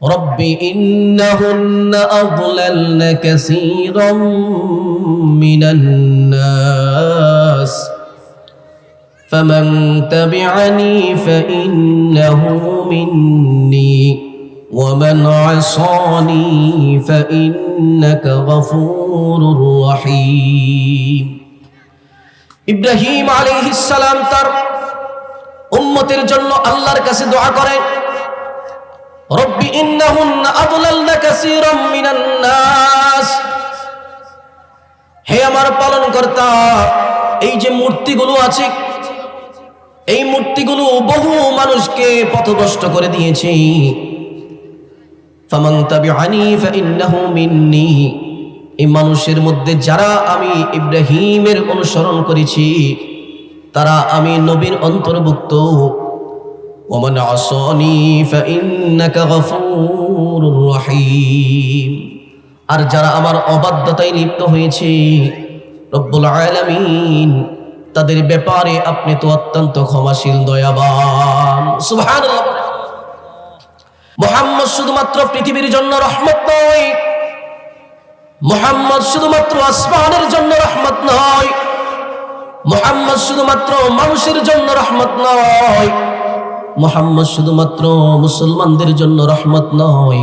رب إنهن أضللن كثيرا من الناس فمن تبعني فإنه مني ومن عصاني فإنك غفور رحيم ইব্রাহিম আলাইহিস সালাম তার উম্মতের জন্য আল্লাহর কাছে দোয়া করেন রব্বি ইন্নাহুন্না আদলালনা কাসীরাম মিনান নাস। হে আমার পালনকর্তা, এই যে মূর্তিগুলো আছে, এই মূর্তিগুলো বহু মানুষকে পথভ্রষ্ট করে দিয়েছে। এই মানুষের মধ্যে যারা আমি ইব্রাহিমের অনুসরণ করেছি, তারা আমি নবীর অন্তর্ভুক্ত। ওমান আসনি ফাইন্নাকা গফুরুর রহিম আর যারা আমার অবাধ্যতায় লিপ্ত হয়েছে, রব্বুল আলামিন, তাদের ব্যাপারে আপনি তো অত্যন্ত ক্ষমাশীল, দয়াবান। সুবহানাল্লাহ। মোহাম্মদ শুধুমাত্র পৃথিবীর জন্য রহমত নয়, মোহাম্মদ শুধুমাত্র আসমানের জন্য রহমত নয়, মোহাম্মদ শুধুমাত্র মানুষের জন্য রহমত নয়। মোহাম্মদ শুধুমাত্র মুসলমানদের জন্য রহমত নয়।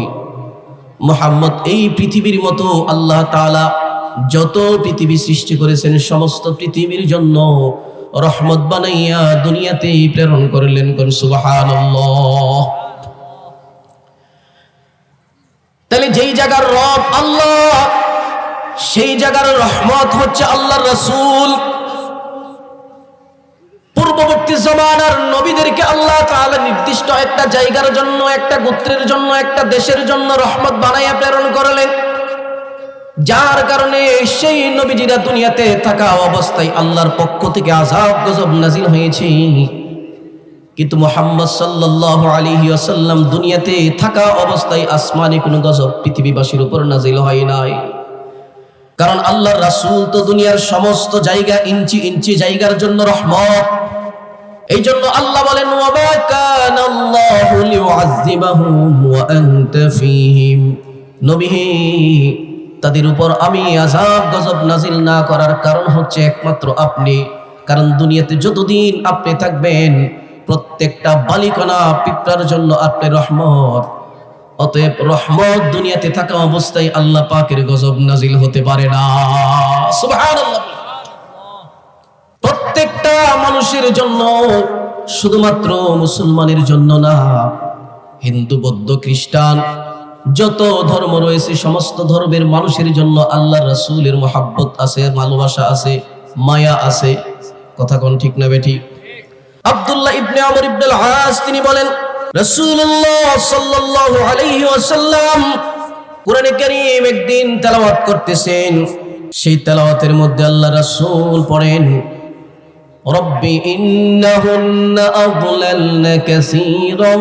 মোহাম্মদ এই পৃথিবীর মতো আল্লাহ তাআলা যত পৃথিবী সৃষ্টি করেছেন, সমস্ত পৃথিবীর জন্য রহমত বানাইয়া দুনিয়াতে প্রেরণ করলেন কোন? সুবহানাল্লাহ। তাহলে যেই জায়গার রব আল্লাহ, সেই জায়গার রহমত হচ্ছে আল্লাহ রসুল। পূর্ববর্তী জমানার নবীদেরকে আল্লাহ তাআলা নির্দিষ্ট একটা জায়গার জন্য, একটা গোত্রের জন্য, একটা দেশের জন্য রহমত বানাইয়া প্রেরণ করলেন। যার কারণে সেই নবীজিরা দুনিয়াতে থাকা অবস্থায় আল্লাহর পক্ষ থেকে আজাব গজব নাজিল হয়েছে। কিন্তু মোহাম্মদ সাল্লাল্লাহু আলাইহি ওয়াসাল্লাম দুনিয়াতে থাকা অবস্থায় আসমানে কোনো গজব পৃথিবীবাসীর উপর নাজিল হয় নাই। কারণ আল্লাহর রাসূল তো দুনিয়ার সমস্ত জায়গা ইঞ্চি ইঞ্চি জায়গার জন্য রহমত এই জন্য আল্লাহ বলেন তাদের উপর আমি আযাব গজব নাজিল না করার কারণ হচ্ছে একমাত্র আপনি। কারণ দুনিয়াতে যতদিন আপনি থাকবেন, প্রত্যেকটা বালিকণা পিঁপড়ার জন্য আপনি রহমত। অতএব রহমত দুনিয়াতে থাকা অবস্থায় আল্লাহ পাকের গজব নাজিল হতে পারে না। মানুষের জন্য, শুধুমাত্র মুসলমানের জন্য না, হিন্দু, বৌদ্ধ, খ্রিস্টান, যত ধর্ম রয়েছে, সমস্ত ধর্মের মানুষের জন্য আল্লাহ রাসূলের মোহাব্বত আছে, ভালোবাসা আছে, মায়া আছে। কথা কোন ঠিক না বেঠিক আব্দুল্লাহ ইবনে আমর ইবনে আস তিনি বলেন, রাসূলুল্লাহ সাল্লাল্লাহু আলাইহি ওয়াসাল্লাম কোরআনে কারীম একদিন তেলাওয়াত করতেছেন। সেই তেলাওয়াতের মধ্যে আল্লাহ রাসূল পড়েন رب إنهن أضللن كثيرا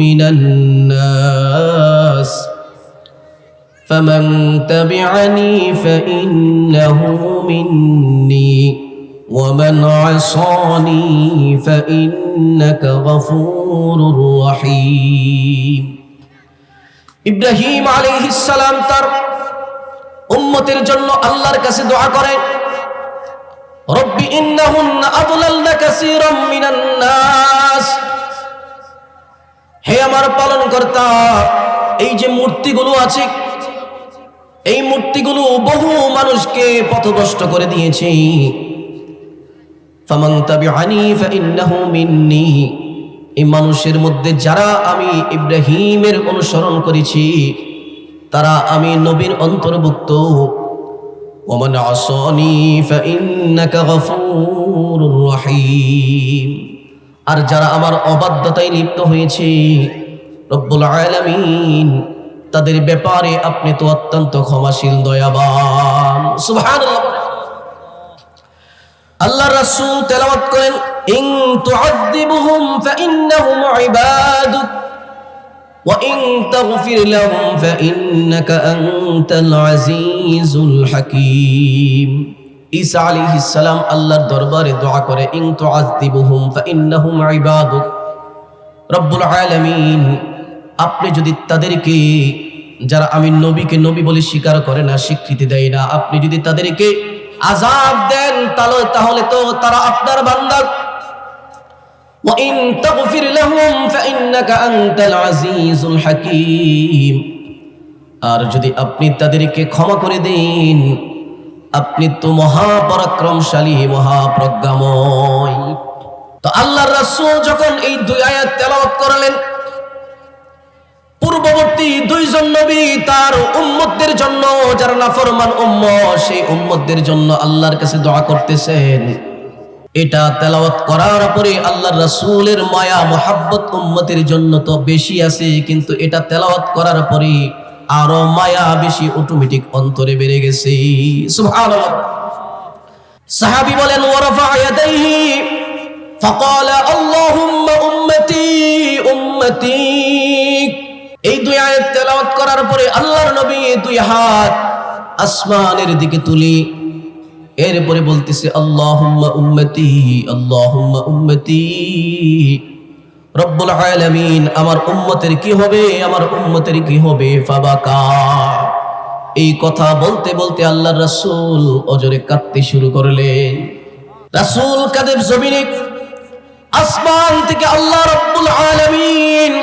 من الناس فمن تبعني فإنه مني ومن عصاني فإنك غفور رحيم ইব্রাহিম আলাইহিস সালাম তার উম্মতের জন্য আল্লাহর কাছে দোয়া করেন রব্বি ইন্নাহুন্না আদলালনা কাসীরাম মিনান নাস। হে আমার পালনকর্তা, এই যে মূর্তিগুলো আছে, এই মূর্তিগুলো বহু মানুষকে পথভ্রষ্ট করে দিয়েছে। ফামান তাবিআনি ফাইন্নাহু মিন্নি। এই মানুষের মধ্যে যারা আমি ইব্রাহিমের অনুসরণ করেছি, তারা আমি নবীর অন্তর্ভুক্ত। ওমান আসনি ফাইন্নাকা গফুরুর রহিম আর যারা আমার অবাধ্যতায় লিপ্ত হয়েছে, রব্বুল আলামিন, তাদের ব্যাপারে আপনি তো অত্যন্ত ক্ষমাশীল, দয়াবান। সুবহানাল্লাহ আল্লাহ রাসূল তেলাওয়াত করেন, ইন তুআযিবুহুম ফাইন্নাহুম ইবাদুক وإن تغفر لهم فإنك أنت العزيز الحكيم ঈসা আলাইহিস সালাম আল্লাহর দরবারে দোয়া করে ইন তুআযিবুহুম ফাইন্নাহুম ইবাদুক রব্বুল আলামিন আপনি যদি তাদেরকে যারা আমি নবীকে নবী বলে স্বীকার করে না স্বীকৃতি দেয় না আপনি যদি তাদেরকে আজাব দেন তাহলে তাহলে তো তারা আপনার বান্দা وإن تغفر لهم فإنك أنت العزيز الحكيم আর যদি আপনি তাদেরকে ক্ষমা করে দেন আপনি তো মহাপরাক্রমশালী মহাপ্রজ্ঞাময় তো আল্লাহর রাসূল যখন এই দুই আয়াত তেলাওয়াত করলেন পূর্ববর্তী দুইজন নবী তার উম্মতদের জন্য যারা নাফরমান উম্মত সেই উম্মতদের জন্য আল্লাহর কাছে দোয়া করতেছেন এটা তেলাওয়াত করার পরে আল্লাহর রাসূলের মায়া মোহাব্বত উম্মতের জন্য তো বেশি আছে কিন্তু এটা তেলাওয়াত করার পরে আরো মায়া বেশি অটোমেটিক অন্তরে বেড়ে গেছে সুবহানাল্লাহ সাহাবী বলেন ওয়ারাফা ইয়াদাইহি فقال اللهم উম্মতি উম্মতি এই দুই আয়াত তেলাওয়াত করার পরে আল্লাহর নবী দুই হাত আসমানের দিকে তুলি এরপরে বলতেছে, আল্লাহুম্মা উম্মতি আল্লাহুম্মা উম্মতি। রব্বুল আলামিন, আমার উম্মতের কি হবে? আমার উম্মতের কি হবে? ফাবাকা। এই কথা বলতে বলতে আল্লাহর রাসূল অজরে কাঁদতে শুরু করলেন। রাসূল কাদের জমিনে? আসমান থেকে আল্লাহ রব্বুল আলামিন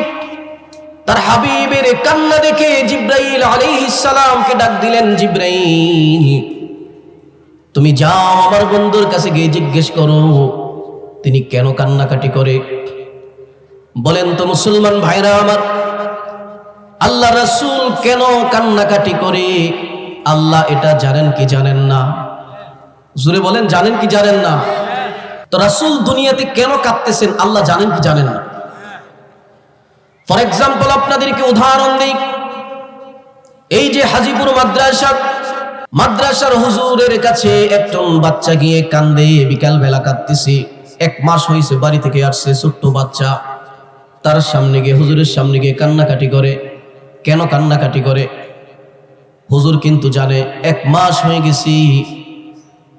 তার হাবিবের কান্না দেখে জিব্রাইল আলাইহিস সালামকে ডাক দিলেন, জিব্রাইল তুমি যাও আমার বন্ধুর কাছে গিয়ে জিজ্ঞেস করো, তিনি কেন কান্নাকাটি করে? বলেন তো মুসলমান ভাইরা আমার, আল্লাহ রাসূল কেন কান্নাকাটি করে? আল্লাহ এটা জানেন কি জানেন না? জুড়ে বলেন, জানেন কি জানেন না? তো রাসূল দুনিয়াতে কেন কাঁদতেছেন? আল্লাহ জানেন কি জানেন না? ফর এক্সাম্পল আপনাদেরকে উদাহরণ দিই। এই যে হাজিপুর মাদ্রাসা মাদ্রাসার হুজুরের কাছে একজন বাচ্চা গিয়ে কান্দে বিকাল বেলা কাঁদতেছে। এক মাস হয়েছে বাড়ি থেকে আসছে ছোট্ট বাচ্চা। তার সামনে গিয়ে, হুজুরের সামনে গিয়ে কান্নাকাটি করে। কেন কান্নাকাটি করে? হুজুর কিন্তু জানে, এক মাস হয়ে গেছি,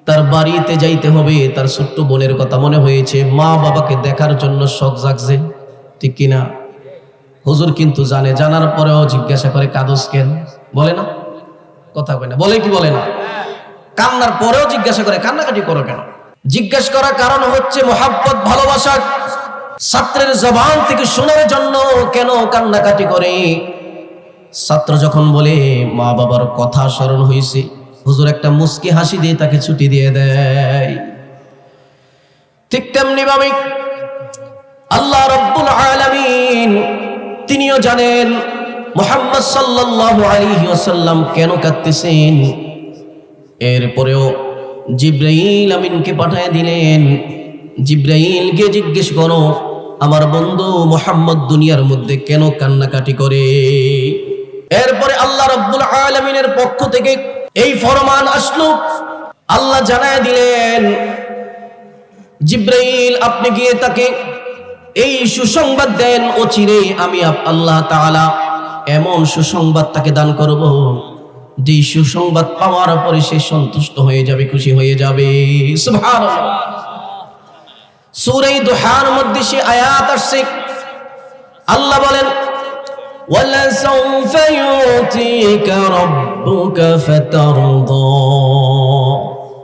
তার বাড়িতে যাইতে হবে, তার ছোট্ট বোনের কথা মনে হয়েছে। মা বাবাকে দেখার জন্য শখ জাগছে, ঠিক কিনা? হুজুর কিন্তু জানে, জানার পরেও জিজ্ঞাসা করে, কাদস কেন? বলে না? কথা কয় না, বলে কি বলে না? কান্নার পরেও জিজ্ঞাসা করে, কান্নাকাটি করো কেন? জিজ্ঞাসা করার কারণ হচ্ছে মোহাব্বত, ভালোবাসা। ছাত্রের জবান থেকে শোনার জন্য কেন কান্নাকাটি করে? ছাত্র যখন বলে, মা বাবার কথা স্মরণ হয়েছে, হুজুর একটা মুস্কি হাসি দিয়ে তাকে ছুটি দিয়ে দেয়। ঠিক তেমনি ভাবে আল্লাহ রব্বুল আলামিন তিনিও জানেন মোহাম্মদ সাল্লাল্লাহু আলাইহি ওয়াসাল্লাম কেন কাঁদতেছেন? এরপরেও জিব্রাইল আমিনকে পাঠায় দিলেন। জিব্রাইলকে জিজ্ঞেস করো, আমার বন্ধু মোহাম্মদ দুনিয়ার মধ্যে কেন কান্নাকাটি করে? এরপরে আল্লাহ রব্বুল আলমিনের পক্ষ থেকে এই ফরমান আসলো। আল্লাহ জানায় দিলেন, জিব্রাইল, আপনি গিয়ে তাকে এই সুসংবাদ দেন ও চিরে আমি আল্লাহ তাআলা এমন সুসংবাদ তাকে দান করব যে সুসংবাদ পাওয়ার পরে সে সন্তুষ্ট হয়ে যাবে খুশি হয়ে যাবে সুবহানাল্লাহ সূরা দুহার মধ্যে সে আয়াত আসছে আল্লাহ বলেন وَلَسَوْفَ يُعْطِيكَ رَبُّكَ فَتَرْضَى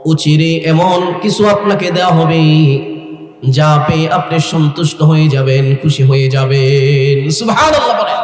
উচিরে এমন কিছু আপনাকে দেওয়া হবে যা পেয়ে আপনি সন্তুষ্ট হয়ে যাবেন খুশি হয়ে যাবেন সুবহানাল্লাহ বলেন